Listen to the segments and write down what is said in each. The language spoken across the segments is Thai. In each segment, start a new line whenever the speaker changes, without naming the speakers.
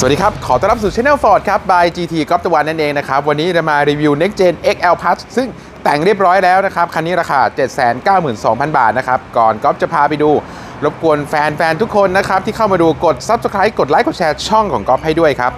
สวัสดีครับ ขอต้อนรับสู่ Channel Ford ครับ by GT ก๊อฟตะวันนั่นเองนะครับ วันนี้จะมารีวิว Next Gen XL Plus ซึ่งแต่งเรียบร้อยแล้วนะครับ คันนี้ราคา 792,000 บาทนะครับ ก่อนก๊อฟจะพาไปดู รบกวนแฟนๆ ทุกคนนะครับ ที่เข้ามาดูกด Subscribe กดไลค์กดแชร์ช่องของก๊อฟให้ด้วยครับ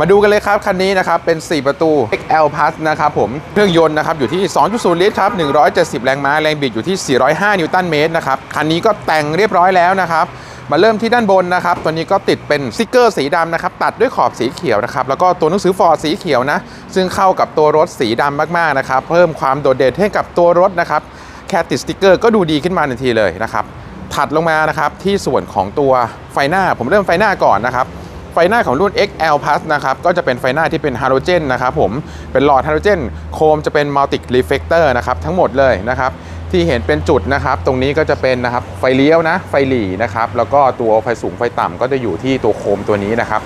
มาดูกันเลยครับ คันนี้นะครับ เป็น 4 ประตู XL Plus นะครับผมเครื่องยนต์นะครับอยู่ที่ 2.0 ลิตรครับ 170 แรงม้าแรงบิดอยู่ที่ 405 นิวตันเมตรนะครับคันนี้ก็แต่งเรียบร้อยแล้วนะครับ มาเริ่มที่ด้านบนนะครับ ตัวนี้ก็ติดเป็นสติกเกอร์สีดำนะครับ ตัดด้วยขอบสีเขียวนะครับ แล้วก็ตัวหนังสือฟอร์ดสีเขียวนะ ซึ่งเข้ากับตัวรถสีดำมากๆนะครับ เพิ่มความโดดเด่นให้กับตัวรถนะครับ แค่ติดสติกเกอร์ก็ดูดีขึ้นมาทันทีเลยนะครับ ถัดลงมานะครับที่ส่วนของตัวไฟหน้า ผมเริ่มไฟหน้าก่อนนะครับไฟหน้าของรุ่น XL Plus นะครับ ก็จะเป็นไฟหน้าที่เป็นฮาโลเจนนะครับผม เป็นหลอดฮาโลเจน โคมจะเป็นมัลติ r รีเฟ c เตอร์นะครับ ทั้งหมดเลยนะครับ ที่เห็นเป็นจุดนะครับ ตรงนี้ก็จะเป็นนะครับไฟเลี้ยวนะไฟหลีนะครับ แล้วก็ตัวไฟสูงไฟต่ำก็จะอยู่ที่ตัวโคมตัวนี้นะครับ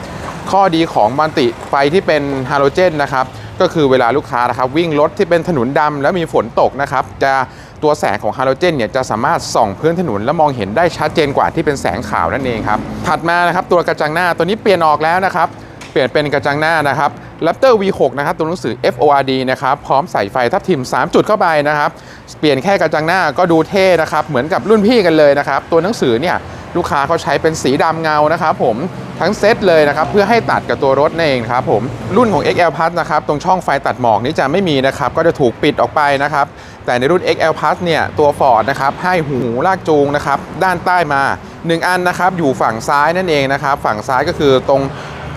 ข้อดีของมัลติไฟที่เป็นฮาโลเจนนะครับก็คือเวลาลูกค้านะครับวิ่งรถที่เป็นถนนดำแล้วมีฝนตกนะครับจะตัวแสงของฮาโลเจนเนี่ยจะสามารถส่องพื้นถนนและมองเห็นได้ชัดเจนกว่าที่เป็นแสงขาวนั่นเองครับถัดมานะครับตัวกระจังหน้าตัวนี้เปลี่ยนออกแล้วนะครับ เปลี่ยนเป็นกระจังหน้านะครับ Raptor V6 นะครับตัวหนังสือ FORD นะครับพร้อมใส่ไฟทับทิม 3 จุดเข้าไปนะครับเปลี่ยนแค่กระจังหน้าก็ดูเท่นะครับเหมือนกับรุ่นพี่กันเลยนะครับตัวหนังสือเนี่ยลูกค้าเขาใช้เป็นสีดำเงานะครับผมทั้งเซตเลยนะครับเพื่อให้ตัดกับตัวรถนั่นเองครับผมรุ่นของ XL Plus นะครับตรงช่องไฟตัดหมอกนี้จะไม่มีนะครับก็จะถูกปิดออกไปนะครับแต่ในรุ่น XL Plus เนี่ยตัว Ford นะครับให้หูลากจูงนะครับด้านใต้มา 1 อันนะครับอยู่ฝั่งซ้ายนั่นเองนะครับฝั่งซ้ายก็คือตรง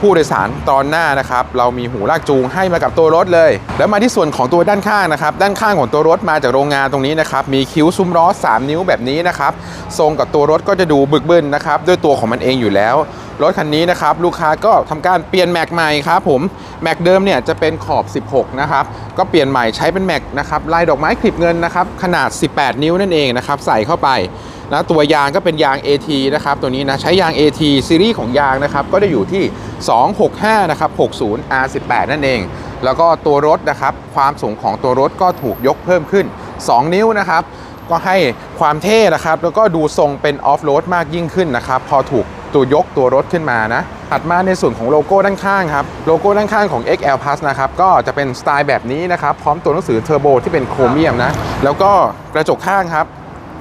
ผู้โดยสารตอนหน้านะครับ เรามีหูลากจูงให้มากับตัวรถเลย แล้วมาที่ส่วนของตัวด้านข้างนะครับ ด้านข้างของตัวรถมาจากโรงงานตรงนี้นะครับ มีคิ้วซุ้มล้อ3 นิ้วแบบนี้นะครับ ทรงกับตัวรถก็จะดูบึกบึนนะครับ ด้วยตัวของมันเองอยู่แล้ว รถคันนี้นะครับ ลูกค้าก็ทำการเปลี่ยนแม็กใหม่ครับผม แม็กเดิมเนี่ยจะเป็นขอบ 16 นะครับ ก็เปลี่ยนใหม่ใช้เป็นแม็กนะครับ ลายดอกไม้คลิปเงินนะครับ ขนาด 18 นิ้วนั่นเองนะครับ ใส่เข้าไป นะตัวยางก็เป็นยาง AT นะครับตัวนี้นะใช้ยาง AT ซีรีส์ของยางนะครับก็จะอยู่ที่ 265 นะครับ 60 R18 นั่นเอง แล้วก็ตัวรถนะครับความสูงของตัวรถก็ถูกยกเพิ่มขึ้น 2 นิ้วนะครับก็ให้ความเท่นะครับแล้วก็ดูทรงเป็นออฟโรดมากยิ่งขึ้นนะครับพอถูกตัวยกตัวรถขึ้นมานะถัดมาในส่วนของโลโก้ด้านข้างครับโลโก้ด้านข้างของ XL Plus นะครับก็จะเป็นสไตล์แบบนี้นะครับพร้อมตัวหนังสือเทอร์โบที่เป็นโครเมียมนะแล้วก็กระจกข้างครับ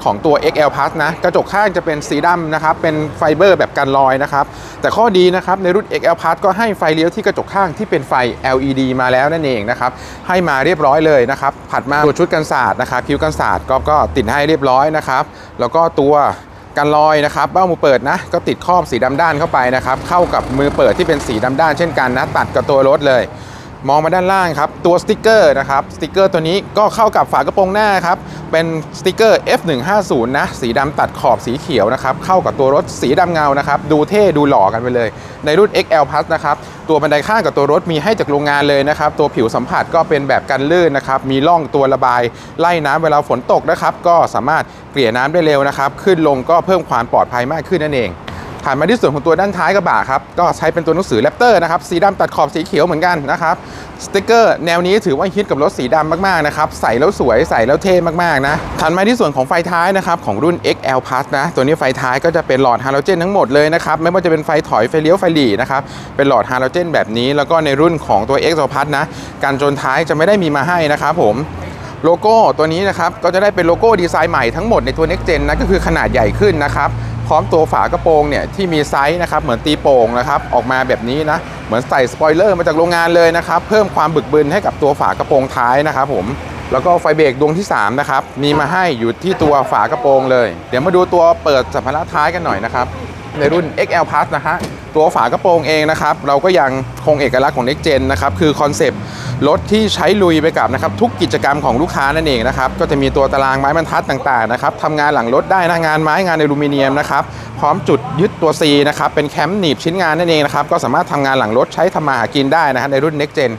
ของตัว XL Plus นะ กระจกข้างจะเป็นสีดำนะครับ เป็นไฟเบอร์แบบกันรอยนะครับ แต่ข้อดีนะครับ ในรุ่น XL Plus ก็ให้ไฟเลี้ยวที่กระจกข้างที่เป็นไฟ LED มาแล้วนั่นเองนะครับ ให้มาเรียบร้อยเลยนะครับ ผัดมาตัวชุดกันศาสตร์นะครับคิ้วกันศาสตร์ก็ก็ติดให้เรียบร้อยนะครับ แล้วก็ตัวกันรอยนะครับเบ้ามือเปิดนะ ก็ติดครอบสีดำด้านเข้าไปนะครับ เข้ากับมือเปิดที่เป็นสีดำด้านเช่นกันนะ ตัดกับตัวรถเลย มองมาด้านล่างครับ ตัวสติกเกอร์นะครับสติกเกอร์ตัวนี้ก็เข้ากับฝากระโปรงหน้าครับ เป็นสติกเกอร์ F150 นะ สีดำตัดขอบสีเขียวนะครับ เข้ากับตัวรถสีดำเงานะครับ ดูเท่ดูหล่อกันไปเลย ในรุ่น XL Plus นะครับ ตัวบันไดข้างกับตัวรถมีให้จากโรงงานเลยนะครับ ตัวผิวสัมผัสก็เป็นแบบกันลื่นนะครับ มีร่องตัวระบายไล่น้ำเวลาฝนตกนะครับ ก็สามารถเกลี่ยน้ำได้เร็วนะครับ ขึ้นลงก็เพิ่มความปลอดภัยมากขึ้นนั่นเอง ผ่านมาที่ส่วนของตัวด้านท้ายกระบะครับก็ใช้เป็นตัวหนังสือแรปเตอร์นะครับสีดำตัดขอบสีเขียวเหมือนกันนะครับสติกเกอร์แนวนี้ถือว่าฮิตกับรถสีดำมากๆนะครับใส่แล้วสวยใส่แล้วเท่มากๆนะถัดมาที่ส่วนของไฟท้ายนะครับของรุ่น XL Plus นะตัวนี้ไฟท้ายก็จะเป็นหลอดฮาโลเจนทั้งหมดเลยนะครับไม่ว่าจะเป็นไฟถอยไฟเลี้ยวไฟหลีนะครับเป็นหลอดฮาโลเจนแบบนี้ แล้วก็ในรุ่นของตัว XL Plus นะการจนท้ายจะไม่ได้มีมาให้นะครับผมโลโก้ตัวนี้นะครับก็จะได้เป็นโลโก้ดีไซน์ใหม่ทั้งหมดในตัว Next Gen นะก็คือขนาดใหญ่ขึ้นนะครับ พร้อมตัวฝากระโปรงเนี่ยที่มีไซส์นะครับเหมือนตีโป่งนะครับออกมาแบบนี้นะเหมือนใส่สปอยเลอร์มาจากโรงงานเลยนะครับเพิ่มความบึกบึนให้กับตัวฝากระโปรงท้ายนะครับผมแล้วก็ไฟเบรกดวงที่3นะครับมีมาให้อยู่ที่ตัวฝากระโปรงเลย เดี๋ยวมาดูตัวเปิดสัมภาระท้ายกันหน่อยนะครับ ในรุ่น XL Plus นะฮะ ตัวฝากระโปรงเองนะครับ เราก็ยังคงเอกลักษณ์ของ Next Gen นะครับ คือคอนเซปต์รถที่ใช้ลุยไปกับนะครับ ทุกกิจกรรมของลูกค้านั่นเองนะครับ ก็จะมีตัวตารางไม้บรรทัดต่างๆนะครับทำงานหลังรถได้นะงานไม้งานอลูมิเนียมนะครับ พร้อมจุดยึดตัว C นะครับ เป็นแคมป์หนีบชิ้นงานนั่นเองนะครับ ก็สามารถทำงานหลังรถใช้ทำมาหากินได้นะฮะในรุ่น Next Gen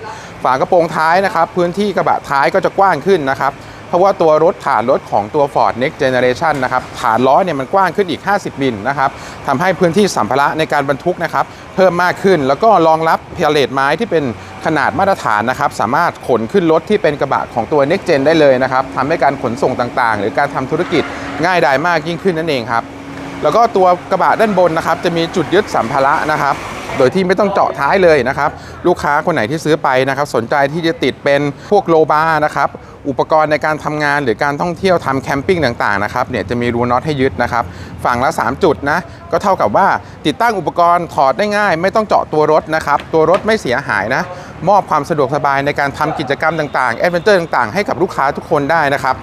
ฝากระโปรงท้ายนะครับ พื้นที่กระบะท้ายก็จะกว้างขึ้นนะครับ เพราะว่าตัวรถฐานรถของตัว Ford Next Generation นะครับฐานล้อเนี่ยมันกว้างขึ้นอีก 50มิลนะครับทำให้พื้นที่สัมภาระในการบรรทุกนะครับเพิ่มมากขึ้นแล้วก็รองรับเพลเลตไม้ที่เป็นขนาดมาตรฐานนะครับสามารถขนขึ้นรถที่เป็นกระบะของตัว Next Gen ได้เลยนะครับทำให้การขนส่งต่างๆ หรือการทำธุรกิจง่ายดายมากยิ่งขึ้นนั่นเองครับแล้วก็ตัวกระบะด้านบนนะครับจะมีจุดยึดสัมภาระนะครับโดยที่ไม่ต้องเจาะท้ายเลยนะครับ ลูกค้าคนไหนที่ซื้อไปนะครับ สนใจที่จะติดเป็นพวกโลบาร์นะครับ อุปกรณ์ในการทำงานหรือการท่องเที่ยวทำแคมปิ้งต่างๆนะครับเนี่ยจะมีรูน็อตให้ยึดนะครับฝั่งละ 3 จุดนะก็เท่ากับว่าติดตั้งอุปกรณ์ถอดได้ง่าย ไม่ต้องเจาะตัวรถนะครับตัวรถไม่เสียหายนะมอบความสะดวกสบายในการทำกิจกรรมต่างๆแอดเวนเจอร์ต่างๆให้กับลูกค้าทุกคนได้นะครับ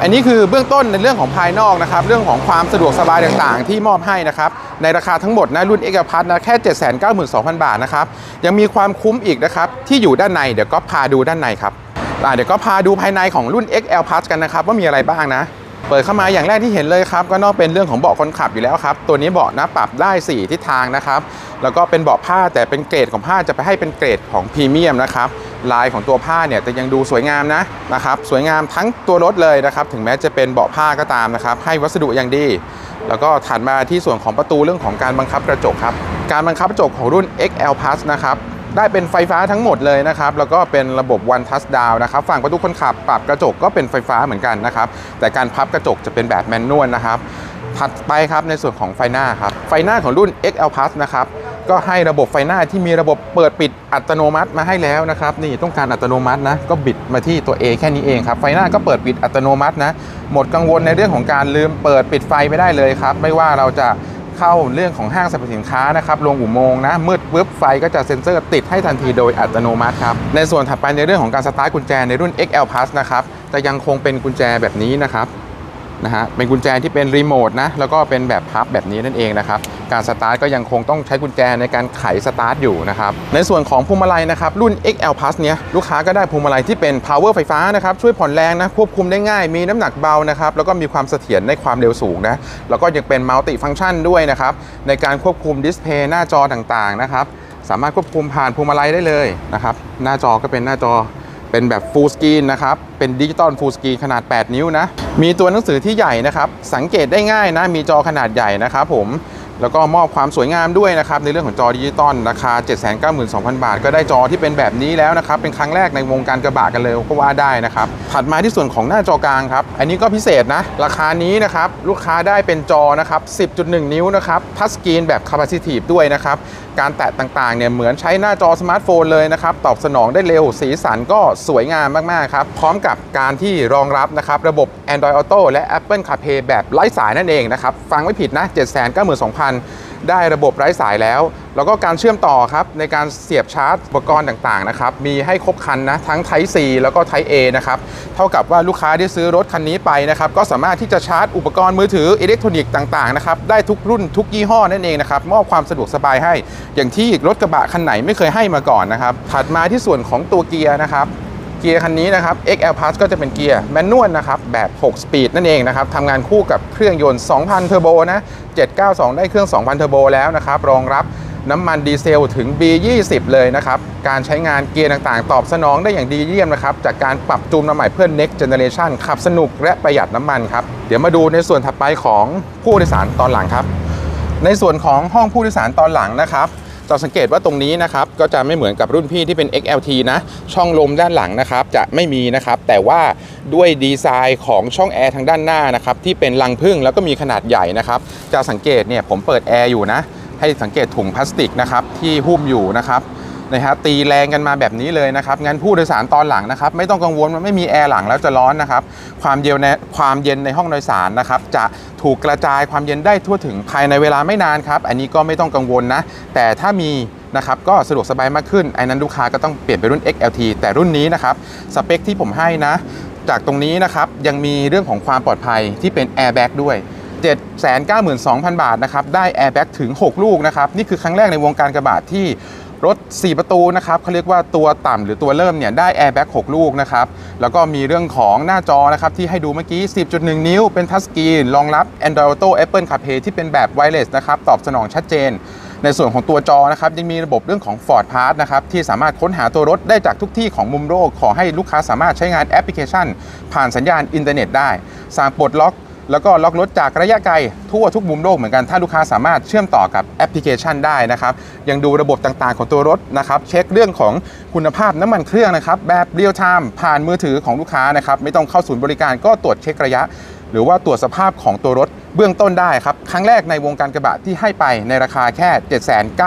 อันนี้คือเบื้องต้นในเรื่องของภายนอกนะครับ เรื่องของความสะดวกสบายต่างๆ ที่มอบให้นะครับ ในราคาทั้งหมดนะรุ่น X Plus นะแค่ 792,000 บาทนะครับ ยังมีความคุ้มอีกนะครับ ที่อยู่ด้านในเดี๋ยวก็พาดูด้านในครับ เดี๋ยวก็พาดูภายในของรุ่น XL Plus กันนะครับว่ามีอะไรบ้างนะ เปิดเข้ามาอย่างแรกที่เห็นเลยครับ ก็นอกเป็นเรื่องของเบาะคนขับอยู่แล้วครับ ตัวนี้เบาะนะปรับได้ 4 ทิศทางนะครับ แล้วก็เป็นเบาะผ้าแต่เป็นเกรดของผ้าจะไปให้เป็นเกรดของพรีเมียมนะครับลายของตัวผ้าเนี่ยจะยังดูสวยงามนะนะครับสวยงามทั้งตัวรถเลยนะครับถึงแม้จะเป็นเบาะผ้าก็ตามนะครับให้วัสดุอย่างดี แล้วก็ถัดมาที่ส่วนของประตูเรื่องของการบังคับกระจกครับการบังคับกระจกของรุ่น XL Plus นะครับ ได้เป็นไฟฟ้าทั้งหมดเลยนะครับ แล้วก็เป็นระบบ One Touch Down นะครับ ฝั่งประตูคนขับปรับกระจกก็เป็นไฟฟ้าเหมือนกันนะครับ แต่การพับกระจกจะเป็นแบบแมนนวลนะครับ ถัดไปครับในส่วนของไฟหน้าครับ ไฟหน้าของรุ่น XL Plus นะครับก็ให้ระบบไฟหน้าที่มีระบบเปิดปิดอัตโนมัติมาให้แล้วนะครับ นี่ต้องการอัตโนมัตินะ ก็บิดมาที่ตัว A แค่นี้เองครับ ไฟหน้าก็เปิดปิดอัตโนมัตินะ หมดกังวลในเรื่องของการลืมเปิดปิดไฟไม่ได้เลยครับ ไม่ว่าเราจะ เข้าเรื่องของห้างสรรพสินค้านะครับลงอุโมงค์นะมืดปุ๊บไฟก็จะเซ็นเซอร์ติดให้ทันทีโดยอัตโนมัติครับในส่วนถัดไปในเรื่องของการสตาร์ทกุญแจในรุ่น XL Plus นะครับจะยังคงเป็นกุญแจแบบนี้นะครับ นะฮะเป็นกุญแจที่เป็นรีโมทนะแล้วก็เป็นแบบพับแบบนี้นั่นเองนะครับการสตาร์ทก็ยังคงต้องใช้กุญแจในการไขสตาร์ทอยู่นะครับในส่วนของพวงมาลัยนะครับรุ่น XL Plus เนี้ยลูกค้าก็ได้พวงมาลัยที่เป็น power ไฟฟ้านะครับช่วยผ่อนแรงนะควบคุมได้ง่าย มีน้ำหนักเบานะครับแล้วก็มีความเสถียรในความเร็วสูงนะแล้วก็ยังเป็นมัลติฟัง c t ชันด้วยนะครับในการควบคุมดิสเพย์หน้าจอต่างๆนะครับสามารถควบคุมผ่านพวงมาลัยได้เลยนะครับหน้าจอก็เป็นหน้าจอ เป็นแบบ Full Screen นะครับ เป็นดิจิตอล Full Screen ขนาด 8 นิ้วนะ มีตัวหนังสือที่ใหญ่นะครับ สังเกตได้ง่ายนะ มีจอขนาดใหญ่นะครับผม แล้วก็มอบความสวยงามด้วยนะครับในเรื่องของจอดิจิตอลราคา 792,000 บาท ก็ได้จอที่เป็นแบบนี้แล้วนะครับ เป็นครั้งแรกในวงการกระบะกันเลยก็ว่าได้นะครับ ถัดมาที่ส่วนของหน้าจอกลางครับ อันนี้ก็พิเศษนะ ราคานี้นะครับ ลูกค้าได้เป็นจอนะครับ 10.1 นิ้วนะครับทัชสกรีนแบบ Capacitive ด้วยนะครับ การแตะต่างๆเนี่ยเหมือนใช้หน้าจอสมาร์ทโฟนเลยนะครับ ตอบสนองได้เร็วสีสันก็สวยงามมากๆครับพร้อมกับการที่รองรับนะครับระบบ Android Auto และ Apple CarPlay แบบไร้สายนั่นเองนะครับฟังไม่ผิดนะ792,000ได้ระบบไร้สายแล้ว แล้วก็การเชื่อมต่อครับในการเสียบชาร์จอุปกรณ์ต่างๆนะครับมีให้ครบคันนะทั้ง Type C แล้วก็ Type A นะครับเท่ากับว่าลูกค้าที่ซื้อรถคันนี้ไปนะครับก็สามารถที่จะชาร์จอุปกรณ์มือถืออิเล็กทรอนิกส์ต่างๆนะครับได้ทุกรุ่นทุกยี่ห้อนั่นเองนะครับมอบความสะดวกสบายให้ อย่างที่รถกระบะคันไหนไม่เคยให้มาก่อนนะครับถัดมาที่ส่วนของตัวเกียร์นะครับ เกียร์คันนี้นะครับ XL Plus ก็จะเป็นเกียร์แมนนวลนะครับ แบบ 6 สปีดนั่นเองนะครับทำงานคู่กับเครื่องยนต์ 2,000 เทอร์โบนะ 792 ได้เครื่อง 2,000 เทอร์โบแล้วนะครับ รองรับน้ำมันดีเซลถึง B20 เลยนะครับ การใช้งานเกียร์ต่างๆ ตอบสนองได้อย่างดีเยี่ยมนะครับ จากการปรับจูนมาใหม่เพื่อ next generation ขับสนุกและประหยัดน้ำมันครับ เดี๋ยวมาดูในส่วนถัดไปของผู้โดยสารตอนหลังครับ ในส่วนของห้องผู้โดยสารตอนหลังนะครับ จะสังเกตว่าตรงนี้นะครับก็จะไม่เหมือนกับรุ่นพี่ที่เป็น XLT นะช่องลมด้านหลังนะครับจะไม่มีนะครับแต่ว่าด้วยดีไซน์ของช่องแอร์ทางด้านหน้านะครับที่เป็นรังพึ่งแล้วก็มีขนาดใหญ่นะครับจะสังเกตเนี่ยผมเปิดแอร์อยู่นะให้สังเกตถุงพลาสติกนะครับที่หุ้มอยู่นะครับ นะฮะตีแรงกันมาแบบนี้เลยนะครับงั้นผู้โดยสารตอนหลังนะครับไม่ต้องกังวลว่าไม่มีแอร์หลังแล้วจะร้อนนะครับความเย็นในความเย็นในห้องโดยสารนะครับจะถูกกระจายความเย็นได้ทั่วถึงภายในเวลาไม่นานครับ อันนี้ก็ไม่ต้องกังวลนะ แต่ถ้ามีนะครับก็สะดวกสบายมากขึ้นไอ้นั้นลูกค้าก็ต้องเปลี่ยนไปรุ่น XLT แต่รุ่นนี้นะครับสเปคที่ผมให้นะ จากตรงนี้นะครับยังมีเรื่องของความปลอดภัยที่เป็น Airbag ด้วย792,000 บาทนะครับได้แอร์แบ็กถึง 6 ลูกนะครับนี่คือครั้งแรกในวงการกระบะที่ รถ 4 ประตูนะครับเขาเรียกว่าตัวต่ำหรือตัวเริ่มเนี่ยได้แอร์แบ็ก6ลูกนะครับแล้วก็มีเรื่องของหน้าจอนะครับที่ให้ดูเมื่อกี้ 10.1 นิ้วเป็นทัชสกรีนรองรับ Android Auto Apple CarPlay ที่เป็นแบบไวเลสนะครับตอบสนองชัดเจน ในส่วนของตัวจอนะครับยังมีระบบเรื่องของ Ford Pass นะครับที่สามารถค้นหาตัวรถได้จากทุกที่ของมุมโลกขอให้ลูกค้าสามารถใช้งานแอปพลิเคชัน ผ่านสัญญาณอินเทอร์เน็ตได้สั่งปลดล็อก แล้วก็ล็อกรถจากระยะไกลทั่วทุกมุมโลกเหมือนกันถ้าลูกค้าสามารถเชื่อมต่อกับแอปพลิเคชันได้นะครับ ยังดูระบบต่างๆของตัวรถนะครับ เช็คเรื่องของคุณภาพน้ำมันเครื่องนะครับ แบบเรียลไทม์ผ่านมือถือของลูกค้านะครับ ไม่ต้องเข้าศูนย์บริการก็ตรวจเช็คระยะ หรือว่าตรวจสภาพของตัวรถเบื้องต้นได้ครับ ครั้งแรกในวงการกระบะที่ให้ไปในราคาแค่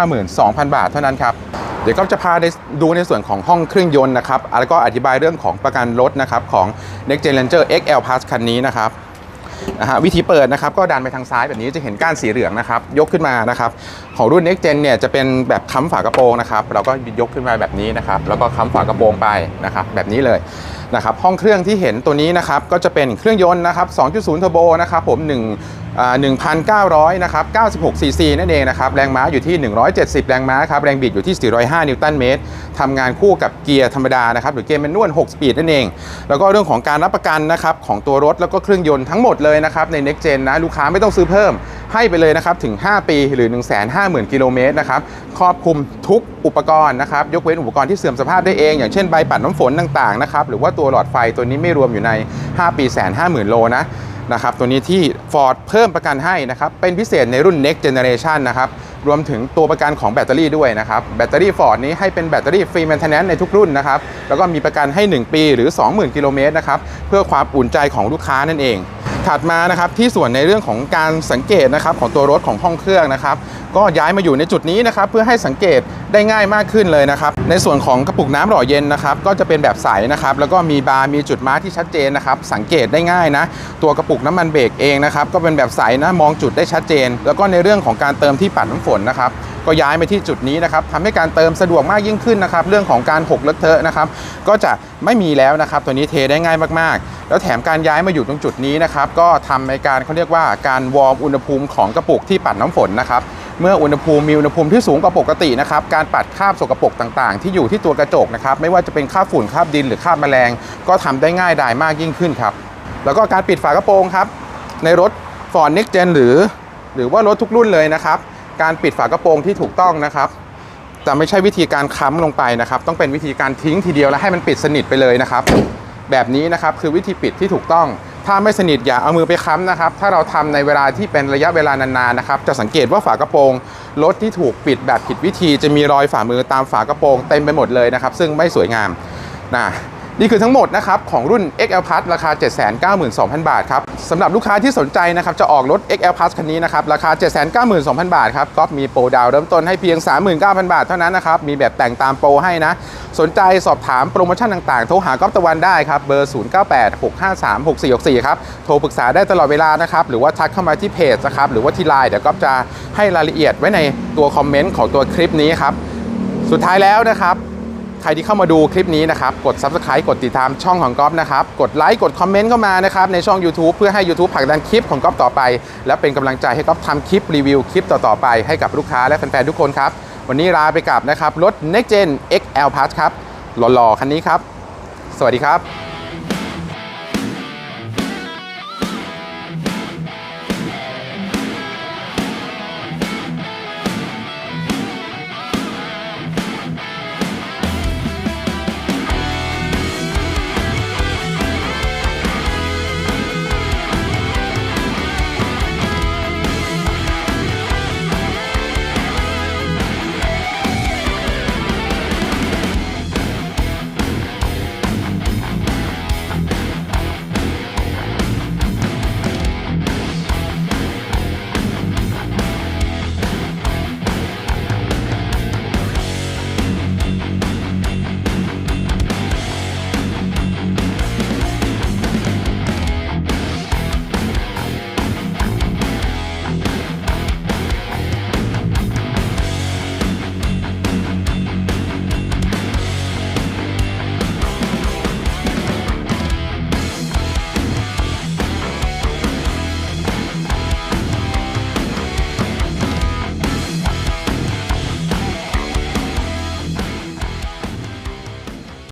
792,000 บาทเท่านั้นครับเดี๋ยวก็จะพาได้ดูในส่วนของห้องเครื่องยนต์นะครับแล้วก็อธิบายเรื่องของประกันรถนะครับของ Next Gen Ranger XL Plus คันนี้นะครับ นะฮะวิธีเปิดนะครับก็ดันไปทางซ้ายแบบนี้จะเห็นก้านสีเหลืองนะครับยกขึ้นมานะครับของรุ่น Next Gen เนี่ยจะเป็นแบบค้ำฝากระโปรงนะครับเราก็ยกขึ้นมาแบบนี้นะครับแล้วก็ค้ำฝากระโปรงไปนะครับแบบนี้เลยนะครับห้องเครื่องที่เห็นตัวนี้นะครับก็จะเป็นเครื่องยนต์นะครับ2.0เทอร์โบนะครับผม1อ่า 1,900 นะครับ 96 ซีซีนั่นเองนะครับ แรงม้าอยู่ที่ 170 แรงม้าครับ แรงบิดอยู่ที่ 405 นิวตันเมตรทำงานคู่กับเกียร์ธรรมดานะครับ หรือเกียร์แมนนวล 6 สปีดนั่นเอง แล้วก็เรื่องของการรับประกันนะครับของตัวรถแล้วก็เครื่องยนต์ทั้งหมดเลยนะครับใน Next Gen นะลูกค้าไม่ต้องซื้อเพิ่ม ให้ไปเลยนะครับถึง 5 ปีหรือ 150,000 กิโลเมตรนะครับ ครอบคลุมทุกอุปกรณ์นะครับ ยกเว้นอุปกรณ์ที่เสื่อมสภาพได้เอง อย่างเช่นใบปัดน้ำฝนต่างๆนะครับ หรือว่าตัวหลอดไฟตัวนี้ไม่รวมอยู่ใน 5 ปีแสนห้าหมื่นโลนะ นะครับตัวนี้ที่ Ford เพิ่มประกันให้นะครับเป็นพิเศษในรุ่น Next Generation นะครับรวมถึงตัวประกันของแบตเตอรี่ด้วยนะครับแบตเตอรี่ Ford นี้ให้เป็นแบตเตอรี่ฟรีแมนเทนแนนในทุกรุ่นนะครับแล้วก็มีประกันให้ 1 ปีหรือ 20,000 กิโลเมตรนะครับเพื่อความอุ่นใจของลูกค้านั่นเอง ถัดมานะครับที่ส่วนในเรื่องของการสังเกตนะครับของตัวรถของห้องเครื่องนะครับก็ย้ายมาอยู่ในจุดนี้นะครับเพื่อให้สังเกตได้ง่ายมากขึ้นเลยนะครับในส่วนของกระปุกน้ำหล่อเย็นนะครับก็จะเป็นแบบใสนะครับแล้วก็มีบาร์มีจุดมาร์กที่ชัดเจนนะครับสังเกตได้ง่ายนะตัวกระปุกน้ำมันเบรกเองนะครับก็เป็นแบบใสนะมองจุดได้ชัดเจน แล้วก็ในเรื่องของการเติมที่ปัดน้ำฝนนะครับ ก็ย้ายไปที่จุดนี้นะครับทำให้การเติมสะดวกมากยิ่งขึ้นนะครับ เรื่องของการหกเลอะเทอะนะครับ ก็จะไม่มีแล้วนะครับ ตัวนี้เทได้ง่ายมากๆ แล้วแถมการย้ายมาอยู่ตรงจุดนี้นะครับ ก็ทำในการเขาเรียกว่าการวอร์มอุณหภูมิของกระปุกที่ปัดน้ำฝนนะครับเมื่ออุณหภูมิมีอุณหภูมิที่สูงกว่าปกตินะครับการปัดคราบสกปรกต่างๆ ที่อยู่ที่ตัวกระจกนะครับไม่ว่าจะเป็นคราบฝุ่นคราบดินหรือคราบแมลง ก็ทำได้ง่ายดายมากยิ่งขึ้นครับแล้วก็การปิดฝากระโปรงครับในรถ Ford Next Gen หรือ หรือว่ารถทุกรุ่นเลยนะครับ การปิดฝากระโปรงที่ถูกต้องนะครับจะไม่ใช่วิธีการค้ำลงไปนะครับ ต้องเป็นวิธีการทิ้งทีเดียวแล้วให้มันปิดสนิทไปเลยนะครับ แบบนี้นะครับคือวิธีปิดที่ถูกต้อง ถ้าไม่สนิทอย่าเอามือไปค้ำนะครับ ถ้าเราทำในเวลาที่เป็นระยะเวลานานๆนะครับ จะสังเกตว่าฝากระโปรงรถที่ถูกปิดแบบผิดวิธี จะมีรอยฝ่ามือตามฝากระโปรงเต็มไปหมดเลยนะครับ ซึ่งไม่สวยงามนะ นี่คือทั้งหมดนะครับของรุ่น XL Plus ราคา 792,000 บาทครับสำหรับลูกค้าที่สนใจนะครับจะออกรถ XL Plus คันนี้นะครับราคา 792,000 บาทครับก็มีโปรดาวน์เริ่มต้นให้เพียง 39,000 บาทเท่านั้นนะครับมีแบบแต่งตามโปรให้นะ สนใจสอบถามโปรโมชั่นต่างๆ โทรหาก๊อฟตะวันได้ครับเบอร์ 0986536464 ครับ โทรปรึกษาได้ตลอดเวลานะครับหรือว่าทักเข้ามาที่เพจนะครับหรือว่าที่ไลน์เดี๋ยวก๊อฟจะให้รายละเอียดไว้ในตัวคอมเมนต์ของตัวคลิปนี้ครับสุดท้ายแล้วนะครับ รที่เข้ามาดูคลิปนี้นะครับ กด Subscribe กดติดตามช่องของก๊อฟนะครับ กดไลค์กดคอมเมนต์เข้ามานะครับ ในช่อง YouTube เพื่อให้ YouTube ผลักดันคลิปของก๊อฟต่อไป และเป็นกำลังใจให้ก๊อฟทำคลิปรีวิวคลิปต่อๆไปให้กับลูกค้าและแฟนๆทุกคนครับ วันนี้ลาไปกับนะครับรถ Next Gen XL Plus ครับหล่อๆคันนี้ครับ สวัสดีครับ